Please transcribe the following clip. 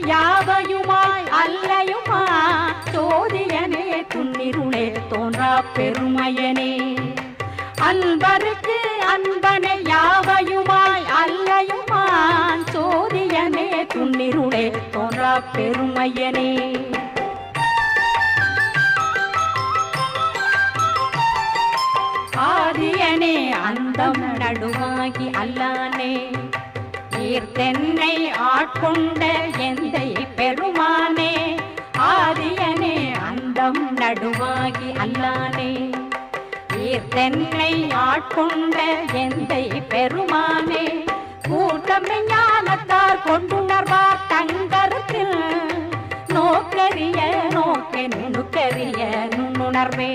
யாவையுமாய் அல்லையுமா? சோதியனே துன்னிருளே தோன்றா பெருமையனே. அன்பருக்கு அன்பனை யாவையுமாய் அல்லையுமான்? சோதியனே துன்னிருளே தோன்றா பெருமையனே. ஆதியனே அந்தம் நடுவாகி அல்லானே. ஈர்த்தென்னை ஆட்கொண்ட எந்தை பெருமானே ஆரியனே அந்தம் நடுவாகி அல்லானே. ஈர்த்தென்னை ஆட்கொண்ட எந்தை பெருமானே கூட்டம் ஞானத்தார் கொண்டுணர்வார் தங்கருக்கு நோக்கரிய நோக்க நுணுக்கரிய நுண்ணுணர்வே.